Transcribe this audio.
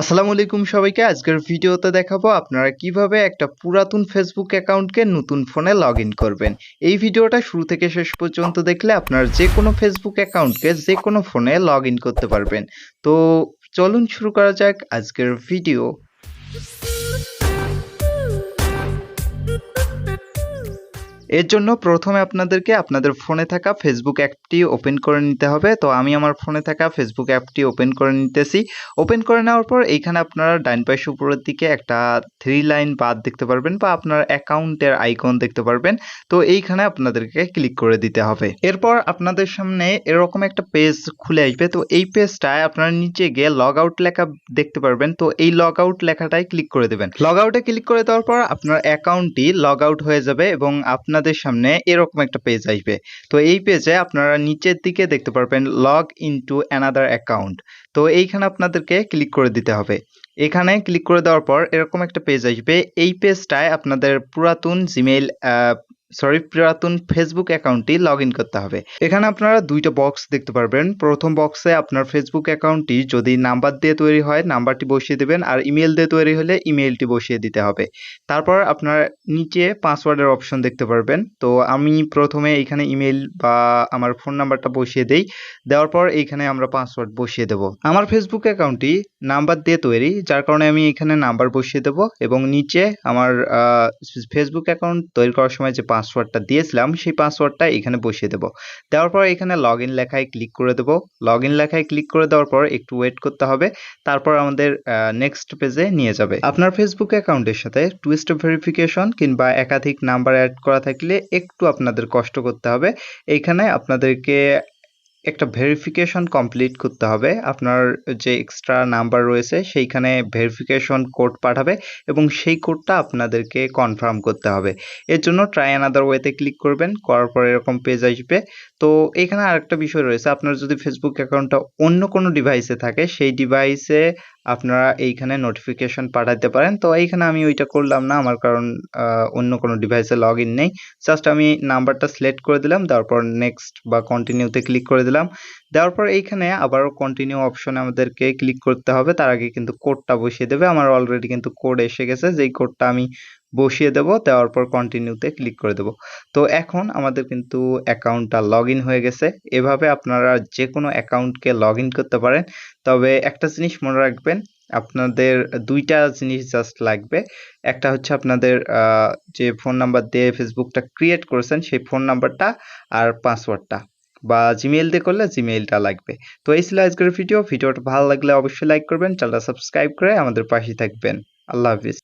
আসসালামু আলাইকুম সবাইকে, আজকের ভিডিওতে দেখাবো আপনারা কীভাবে একটা পুরাতন ফেসবুক অ্যাকাউন্টকে নতুন ফোনে লগ করবেন। এই ভিডিওটা শুরু থেকে শেষ পর্যন্ত দেখলে আপনার যে কোনো ফেসবুক অ্যাকাউন্টকে যে কোনো ফোনে লগ করতে পারবেন। তো চলুন শুরু করা যাক আজকের ভিডিও। এর জন্য প্রথমে আপনাদেরকে আপনাদের ফোনে থাকা ফেসবুক অ্যাপটি ওপেন করে নিতে হবে। তো আমি আমার ফোনে থাকা ফেসবুক অ্যাপটি ওপেন করে নিতেছি। ওপেন করে নেওয়ার পর এইখানে আপনারা ডাইন পাশে উপরের দিকে একটা থ্রি লাইন বাদ দেখতে পারবেন বা আপনার অ্যাকাউন্টের আইকন দেখতে পারবেন। তো এইখানে আপনাদেরকে ক্লিক করে দিতে হবে। এরপর আপনাদের সামনে এরকম একটা পেজ খুলে আসবে। তো এই পেজটায় আপনারা নিচে গিয়ে লগ আউট লেখা দেখতে পারবেন। তো এই লগ আউট লেখাটাই ক্লিক করে দেবেন। লগ আউটে ক্লিক করে দেওয়ার পর আপনার অ্যাকাউন্টটি লগ আউট হয়ে যাবে এবং আপনাদের সামনে এরকম একটা পেজ আসবে। তো এই পেজে আপনারা নিচের দিকে দেখতে পারবেন log in to another account তো এইখানে আপনাদেরকে ক্লিক করে দিতে হবে। এখানে ক্লিক করে দেওয়ার পর এরকম একটা পেজ আসবে। এই পেজটায় আপনাদের পুরাতন জিমেইল সরি, পুরাতন ফেসবুক অ্যাকাউন্টটি লগ করতে হবে। এখানে আপনারা দুইটা বক্স দেখতে পারবেন। প্রথম বক্সে আপনার ফেসবুক অ্যাকাউন্টটি যদি নাম্বার দিয়ে তৈরি হয় নাম্বারটি বসিয়ে দেবেন আর ইমেল দিয়ে তৈরি হলে ইমেলটি বসিয়ে দিতে হবে। তারপর আপনার নিচে পাসওয়ার্ডের অপশন দেখতে পারবেন। তো আমি প্রথমে এখানে ইমেল বা আমার ফোন নাম্বারটা বসিয়ে দেই। দেওয়ার পর এইখানে আমরা পাসওয়ার্ড বসিয়ে দেব। আমার ফেসবুক অ্যাকাউন্টটি নাম্বার দিয়ে তৈরি, যার কারণে আমি এখানে নাম্বার বসিয়ে দেব এবং নিচে আমার ফেসবুক অ্যাকাউন্ট তৈরি করার সময় যে পাসওয়ার্ডটা দিয়েছিলাম, সেই পাসওয়ার্ডটা এখানে বসিয়ে দেব। দেওয়ার পর এখানে লগ ইন লেখায় ক্লিক করে দেব। লগ ইন লেখায় ক্লিক করে দেওয়ার পর একটু ওয়েট করতে হবে, তারপর আমাদের নেক্সট পেজে নিয়ে যাবে। আপনার ফেসবুক অ্যাকাউন্টের সাথে টুইস্ট ভেরিফিকেশন কিংবা একাধিক নাম্বার অ্যাড করা থাকলে একটু আপনাদের কষ্ট করতে হবে। এইখানে আপনাদেরকে একটা ভেরিফিকেশন কমপ্লিট করতে হবে। আপনার যে এক্সট্রা নাম্বার রয়েছে, সেইখানে ভেরিফিকেশন কোড পাঠাবে এবং সেই কোডটা আপনাদেরকে কনফার্ম করতে হবে। এর জন্য ট্রাই অ্যানাদার ওয়েতে ক্লিক করবেন, করার পর এরকম পেজ আসবে। তো এখানে আরেকটা বিষয় রয়েছে, আপনার যদি ফেসবুক অ্যাকাউন্টটা অন্য কোনো ডিভাইসে থাকে, সেই ডিভাইসে আপনারা এইখানে নোটিফিকেশন পাঠাতে পারেন। তো এইখানে আমি ওইটা করলাম না, আমার কারণ অন্য কোনো ডিভাইসে লগ ইন নেই। জাস্ট আমি নাম্বারটা সিলেক্ট করে দিলাম, তারপর নেক্সট বা কন্টিনিউতে ক্লিক করে দিলাম। দেওয়ার পর এইখানে আবারও কন্টিনিউ অপশনে আমাদেরকে ক্লিক করতে হবে। তার আগে কিন্তু কোডটা বসিয়ে দেবে। আমার অলরেডি কিন্তু কোড এসে গেছে। যেই কোডটা আমি বসিয়ে দেব, দেওয়ার পর কন্টিনিউতে ক্লিক করে দেব। তো এখন আমাদের কিন্তু অ্যাকাউন্টটা লগ হয়ে গেছে। এভাবে আপনারা যে কোনো অ্যাকাউন্টকে লগ করতে পারেন। তবে একটা জিনিস মনে রাখবেন, আপনাদের দুইটা জিনিস জাস্ট লাগবে। একটা হচ্ছে আপনাদের যে ফোন নাম্বার দিয়ে ফেসবুকটা ক্রিয়েট করেছেন, সেই ফোন নাম্বারটা আর পাসওয়ার্ডটা বা জিমেইল দিয়ে করলে জিমেইলটা লাগবে। তো এই ছিল আজকের ভিডিও ভিডিওটা ভালো লাগলে অবশ্যই লাইক করবেন চ্যানেলটা সাবস্ক্রাইব করে আমাদের পাশে থাকবেন। আল্লাহ হাফিজ।